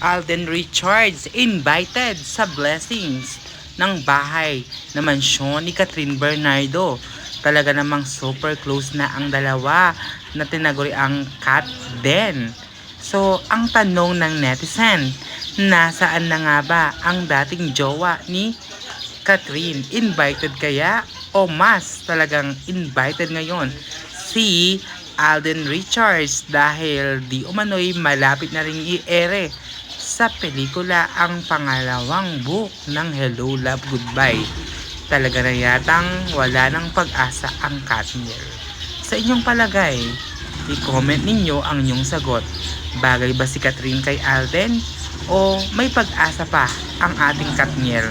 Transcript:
Alden Richards invited sa blessings ng bahay na mansyon ni Catherine Bernardo. Talaga namang super close na ang dalawa na tinaguri ang Kat Den. So, ang tanong ng netizen, nasaan na nga ba ang dating jowa ni Catherine? Invited kaya o mas talagang invited ngayon si Alden Richards dahil di umano'y malapit na rin i-ere sa pelikula ang pangalawang book ng Hello Love Goodbye. Talaga na yatang wala ng pag-asa ang Katniel. Sa inyong palagay, i-comment ninyo ang inyong sagot. Bagay ba si Catherine kay Alden? O may pag-asa pa ang ating Katniel?